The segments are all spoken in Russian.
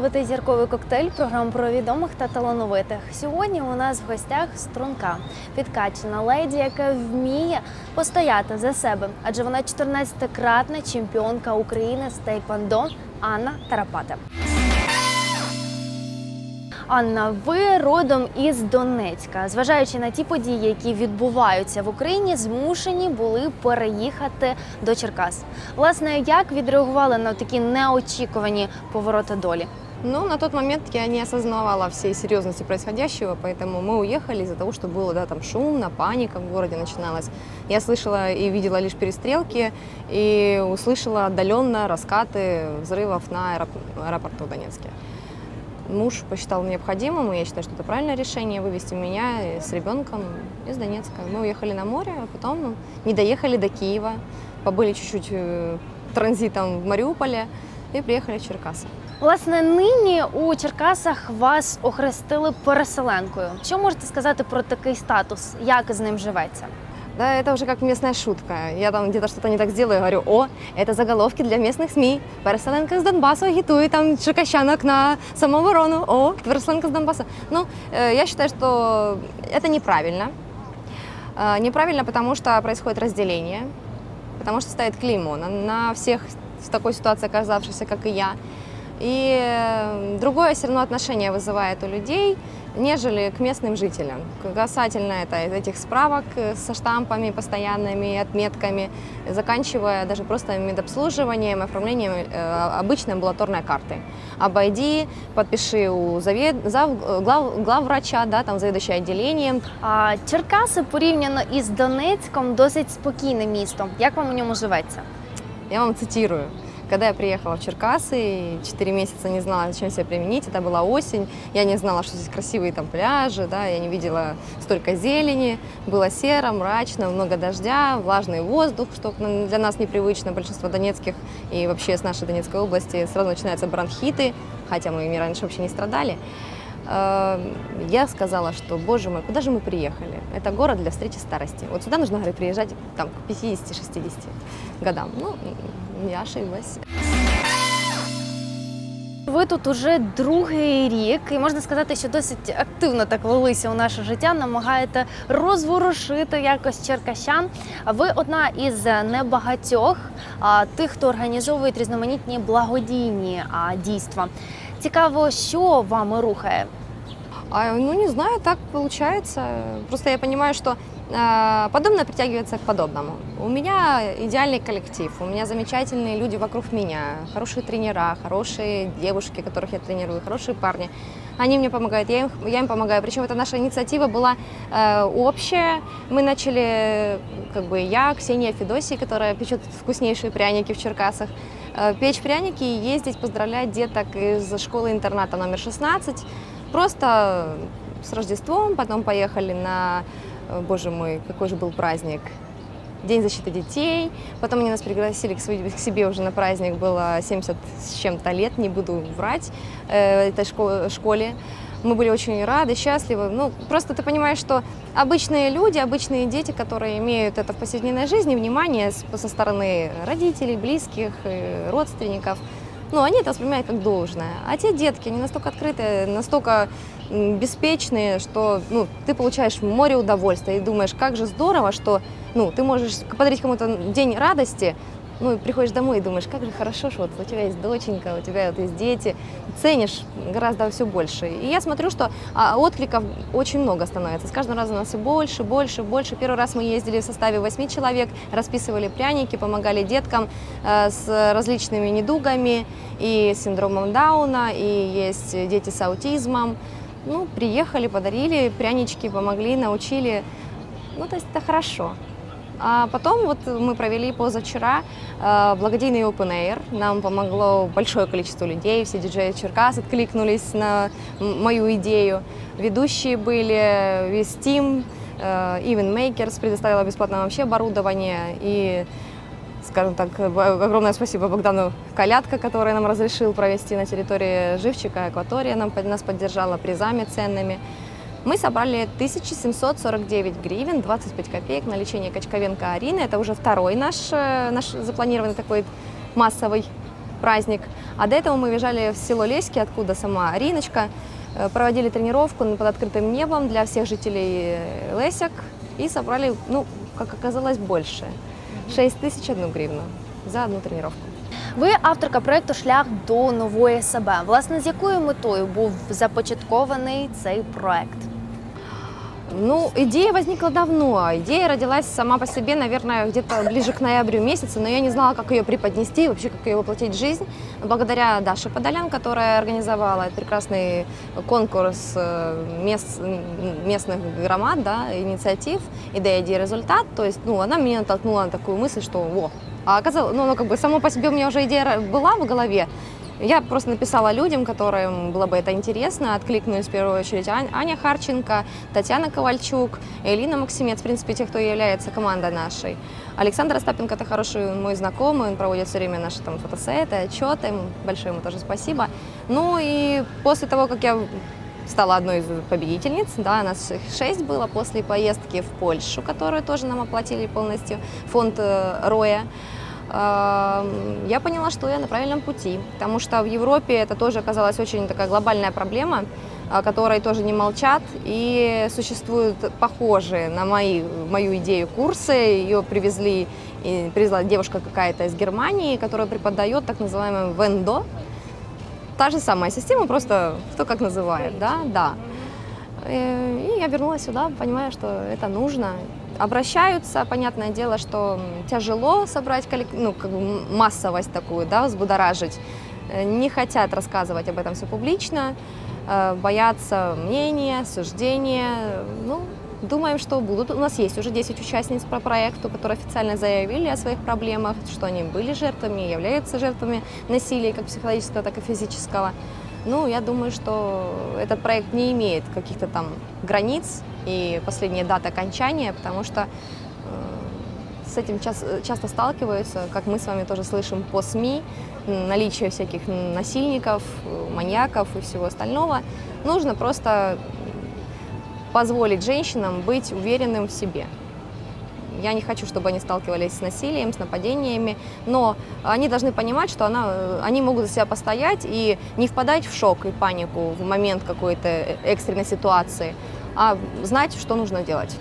ви дивитесь зірковий коктейль, програму про відомих та талановитих. Сьогодні у нас в гостях струнка, підкачена леді, яка вміє постояти за себе, адже вона 14-кратна чемпіонка України з тейквондо Анна Тарапата. Анна, ви родом із Донецька. Зважаючи на ті події, які відбуваються в Україні, змушені були переїхати до Черкас. Власне, як відреагували на такі неочікувані повороти долі? Ну, на тот момент я не осознавала всей серьезности происходящего, поэтому мы уехали из-за того, что было да, там шумно, паника в городе начиналась. Я слышала и видела лишь перестрелки, и услышала отдаленно раскаты взрывов на аэроп- аэропорту Донецке. Муж посчитал необходимым, и я считаю, что это правильное решение, вывести меня с ребенком из Донецка. Мы уехали на море, а потом не доехали до Киева, побыли чуть-чуть э, транзитом в Мариуполе и приехали в Черкассы. Власне, нині у Черкасах вас охрестили переселенкою. Що можете сказати про такий статус? Як з ним живеться? Да, это уже как местная шутка. Я там где-то что-то не так сделаю, говорю, о, это заголовки для местных СМИ. Переселенка с Донбасса агитует там Черкащанок на самооборону. О, переселенка с Донбасса. Ну, э, я считаю, что это неправильно. Э, неправильно, потому что происходит разделение, потому что ставит клеймо на, на всех в такой ситуации оказавшихся, как и я. И э, другое все равно отношение вызывает у людей, нежели к местным жителям. Касательно это, этих справок э, со штампами постоянными, отметками, заканчивая даже просто медобслуживанием, оформлением э, обычной амбулаторной карты. Обойди, подпиши у завед, зав, глав, главврача, да, там заведующий отделением. А Черкаси порівняно із Донецьком досить спокійне місто. Як вам у ньому живеться? Я вам цитирую. Когда я приехала в Черкассы, 4 месяца не знала, чем себя применить, это была осень, я не знала, что здесь красивые там пляжи, да, я не видела столько зелени, было серо, мрачно, много дождя, влажный воздух, что для нас непривычно, большинство донецких и вообще с нашей Донецкой области сразу начинаются бронхиты, хотя мы ими раньше вообще не страдали. Э, Я сказала, что, боже мой, куда же мы приехали? Это город для встречи старости. Вот сюда нужно, говорю, приезжать там, к 50-60 годам. Ну, я ошиблась. Ви тут уже другий рік, і можна сказати, що досить активно так влилися у наше життя, намагаєте розворушити якось черкащан. Ви одна із небагатьох а, тих, хто організовують різноманітні благодійні а, дійства. Цікаво, що вами рухає? А, ну, не знаю, так получается. Просто я понимаю, что э, подобное притягивается к подобному. У меня идеальный коллектив, у меня замечательные люди вокруг меня, хорошие тренера, хорошие девушки, которых я тренирую, хорошие парни. Они мне помогают, я им, я им помогаю. Причем эта наша инициатива была э, общая. Мы начали, как бы я, Ксения Федосий, которая печет вкуснейшие пряники в Черкасах, э, печь пряники и ездить поздравлять деток из школы-интерната номер 16. Просто с Рождеством, потом поехали на, э, боже мой, какой же был праздник, День защиты детей. Потом они нас пригласили к, к себе уже на праздник, было 70 с чем-то лет, не буду врать, э, этой шко- школе. Мы были очень рады, счастливы. Ну, просто ты понимаешь, что обычные люди, обычные дети, которые имеют это в повседневной жизни, внимание со стороны родителей, близких, э, родственников, ну, они это воспринимают как должное. А те детки, они настолько открытые, настолько беспечные, что ну, ты получаешь море удовольствия и думаешь, как же здорово, что ну, ты можешь подарить кому-то день радости, ну, приходишь домой и думаешь, как же хорошо, что вот у тебя есть доченька, у тебя вот есть дети, ценишь гораздо все больше. И я смотрю, что а, откликов очень много становится. С каждым разом у нас все больше, больше, больше. Первый раз мы ездили в составе 8 человек, расписывали пряники, помогали деткам э, с различными недугами и синдромом Дауна, и есть дети с аутизмом. Ну, приехали, подарили прянички, помогли, научили. Ну, то есть это хорошо. А потом вот мы провели позавчера э, благодейный Open Air. Нам помогло большое количество людей, все диджеи Черкас откликнулись на мою идею. Ведущие были, весь Team, э, Event Makers предоставила бесплатное вообще оборудование. И, скажем так, б- огромное спасибо Богдану Калятко, который нам разрешил провести на территории Живчика, Акватория нам, нас поддержала призами ценными. Мы собрали 1749 гривен, 25 копеек на лечение Качковенко Арины. Это уже второй наш, э, наш запланированный такой массовый праздник. А до этого мы въезжали в село Леськи, откуда сама Ариночка. Э, Проводили тренировку под открытым небом для всех жителей э, Лесек и собрали, ну, как оказалось, больше. 6 тысяч одну гривну за одну тренировку. Ви авторка проєкту Шлях до нової себе. Власне, з якою метою був започаткований цей проект? Ну, идея возникла давно. Идея родилась сама по себе, наверное, где-то ближе к ноябрю месяцу, но я не знала, как ее преподнести, вообще, как ее воплотить в жизнь. Благодаря Даше Подолян, которая организовала этот прекрасный конкурс э, мест, местных громад, да, инициатив, идея, идея, результат. То есть, ну, она меня натолкнула на такую мысль, что, во, а оказалось, ну, ну, как бы само по себе у меня уже идея была в голове, я просто написала людям, которым было бы это интересно, откликнулись в первую очередь Аня Харченко, Татьяна Ковальчук, Элина Максимец, в принципе, те, кто является командой нашей. Александр Остапенко – это хороший мой знакомый, он проводит все время наши там фотосеты, отчеты, большое ему тоже спасибо. Ну и после того, как я стала одной из победительниц, да, нас их шесть было после поездки в Польшу, которую тоже нам оплатили полностью, фонд э, Роя, я поняла, что я на правильном пути, потому что в Европе это тоже оказалась очень такая глобальная проблема, о которой тоже не молчат, и существуют похожие на мои, мою идею курсы, ее привезли, привезла девушка какая-то из Германии, которая преподает так называемый вендо, та же самая система, просто кто как называет, да, да. Э, И я вернулась сюда, понимая, что это нужно. Обращаются, понятное дело, что тяжело собрать ну, как бы массовость такую, да, взбудоражить. Э, Не хотят рассказывать об этом все публично, э, боятся мнения, суждения. Ну, думаем, что будут. У нас есть уже 10 участниц по проекту, которые официально заявили о своих проблемах, что они были жертвами, являются жертвами насилия, как психологического, так и физического. Ну, я думаю, что этот проект не имеет каких-то там границ и последняя дата окончания, потому что э, с этим час- часто сталкиваются, как мы с вами тоже слышим по СМИ, наличие всяких насильников, маньяков и всего остального. Нужно просто позволить женщинам быть уверенным в себе. Я не хочу, чтобы они сталкивались с насилием, с нападениями, но они должны понимать, что она, э, они могут за себя постоять и не впадать в шок и панику в момент какой-то э, экстренной ситуации, а знать, что нужно делать.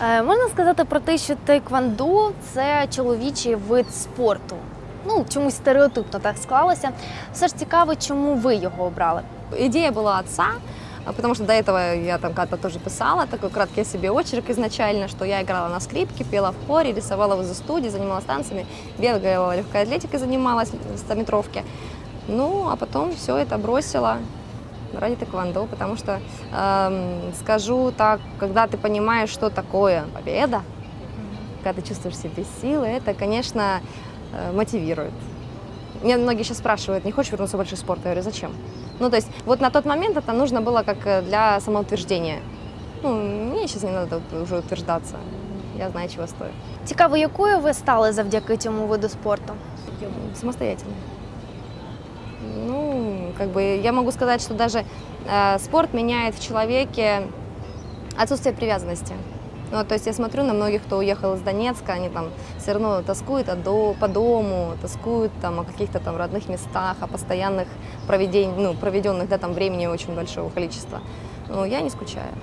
Е, Можна сказати про те, що тейквондо це чоловічий вид спорту. Ну, чомусь стереотипно так склалося. Все ж цікаво, чому ви його обрали. Идея была отца, а, потому что до этого я там когда-то тоже писала такой краткий себе очерк изначально, что я играла на скрипке, пела в хоре, рисовала возле студии, занималась танцами, бегала легкой атлетикой, занималась в 100-метровке. Ну, а потом все это бросила ради тэквондо, потому что, эм, скажу так, когда ты понимаешь, что такое победа, когда ты чувствуешь в себе силы, это, конечно, э, мотивирует. Меня многие сейчас спрашивают, не хочешь вернуться в большой спорт? Я говорю, зачем? Ну, то есть, вот на тот момент это нужно было как э, для самоутверждения. Ну, мне сейчас не надо уже утверждаться. Я знаю, чего стою. Цікаво, якою ви стали завдяки цьому виду спорту? Самостоятельно. Ну, как бы я могу сказать, что даже э, спорт меняет в человеке отсутствие привязанности. Ну, то есть я смотрю на многих, кто уехал из Донецка, они там все равно тоскуют о до, по дому, тоскуют там о каких-то там родных местах, о постоянных проведен, ну, проведенных да, там времени очень большого количества. Ну, я не скучаю.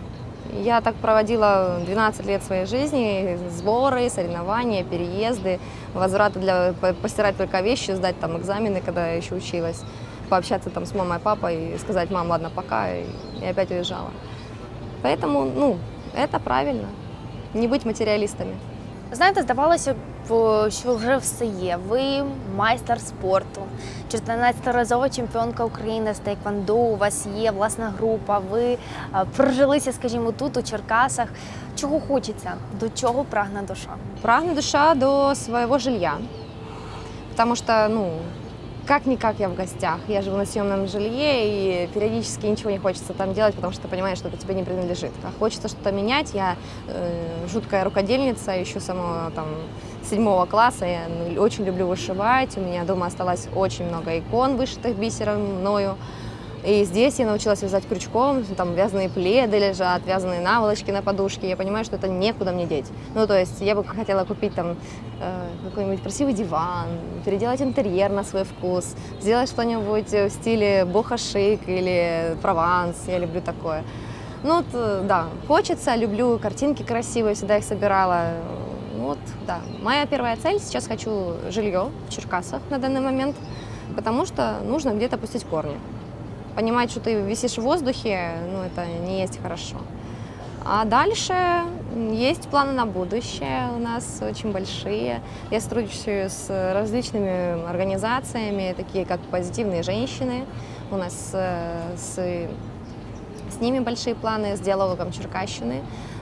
Я так проводила 12 лет своей жизни, сборы, соревнования, переезды, возвраты для по- постирать только вещи, сдать там экзамены, когда я еще училась, пообщаться там с мамой и папой и сказать, мам, ладно, пока, и опять уезжала. Поэтому, ну, это правильно, не быть материалистами. Знаєте, здавалося б, що вже все є. Ви майстер спорту, 14-разова чемпіонка України з тейквондо. У вас є власна група. Ви е, прожилися, скажімо, тут у Черкасах. Чого хочеться? До чого прагне душа? Прагну душа до своего жилья, потому что, ну, как-никак я в гостях. Я живу на съемном жилье, и периодически ничего не хочется там делать, потому что ты понимаешь, что это тебе не принадлежит. А хочется что-то менять. Я э, жуткая рукодельница, еще самого там седьмого класса. Я ну, очень люблю вышивать. У меня дома осталось очень много икон, вышитых бисером мною. И здесь я научилась вязать крючком, там вязаные пледы лежат, вязаные наволочки на подушке. Я понимаю, что это некуда мне деть. Ну, то есть я бы хотела купить там какой-нибудь красивый диван, переделать интерьер на свой вкус, сделать что-нибудь в стиле боха-шик или прованс, я люблю такое. Ну вот, э, да, хочется, люблю картинки красивые, всегда их собирала. Ну Вот, да. Моя первая цель, сейчас хочу жилье в Черкасах на данный момент, потому что нужно где-то пустить корни. Понимать, что ты висишь в воздухе, ну, это не есть хорошо. А дальше есть планы на будущее у нас очень большие. Я сотрудничаю с различными организациями, такие как «Позитивные женщины». У нас э, с, с ними большие планы, с диалогом Черкащины.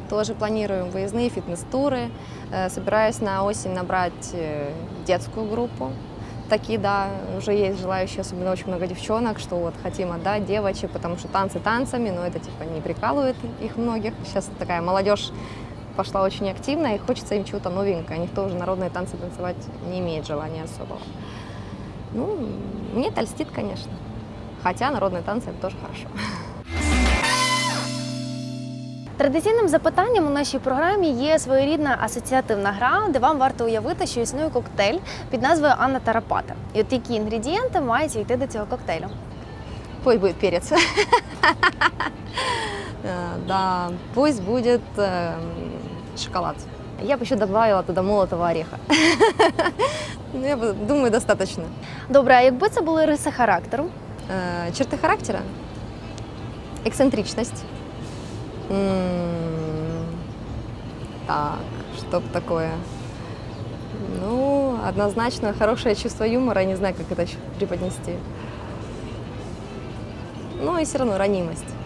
Тоже планируем выездные фитнес-туры. Э, Собираюсь на осень набрать э, детскую группу. Такие, да, уже есть желающие, особенно очень много девчонок, что вот хотим отдать девочек, потому что танцы танцами, но это типа не прикалывает их многих. Сейчас такая молодежь пошла очень активно, и хочется им чего-то новенького. Никто уже народные танцы танцевать не имеет желания особого. Ну, мне это льстит, конечно. Хотя народные танцы это тоже хорошо. Традиційним запитанням у нашій програмі є своєрідна асоціативна гра, де вам варто уявити, що існує коктейль під назвою Анна Тарапата. І от які інгредієнти мають йти до цього коктейлю? Пусть будет перец. Э, Да, пусть будет эм, шоколад. Я бы еще добавила туда молотого ореха. Ну, Я бы- думаю, достаточно. Добре, а якби це були риси характеру? Э, Черты характера. Эксцентричность. Так, что такое? Ну, однозначно хорошее чувство юмора. Я не знаю, как это еще преподнести. Ну и все равно ранимость.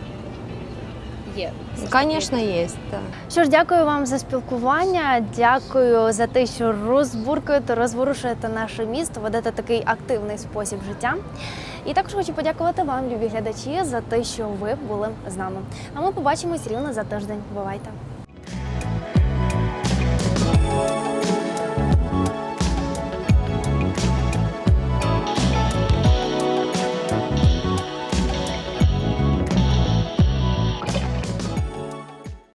Є. Звісно, есть, да. Що ж, дякую вам за спілкування. Дякую за те, що розбуркуєте, розворушуєте наше місто, ведете такий активний спосіб життя. І також хочу подякувати вам, любі глядачі, за те, що ви були з нами. А ми побачимось рівно за тиждень. Бувайте!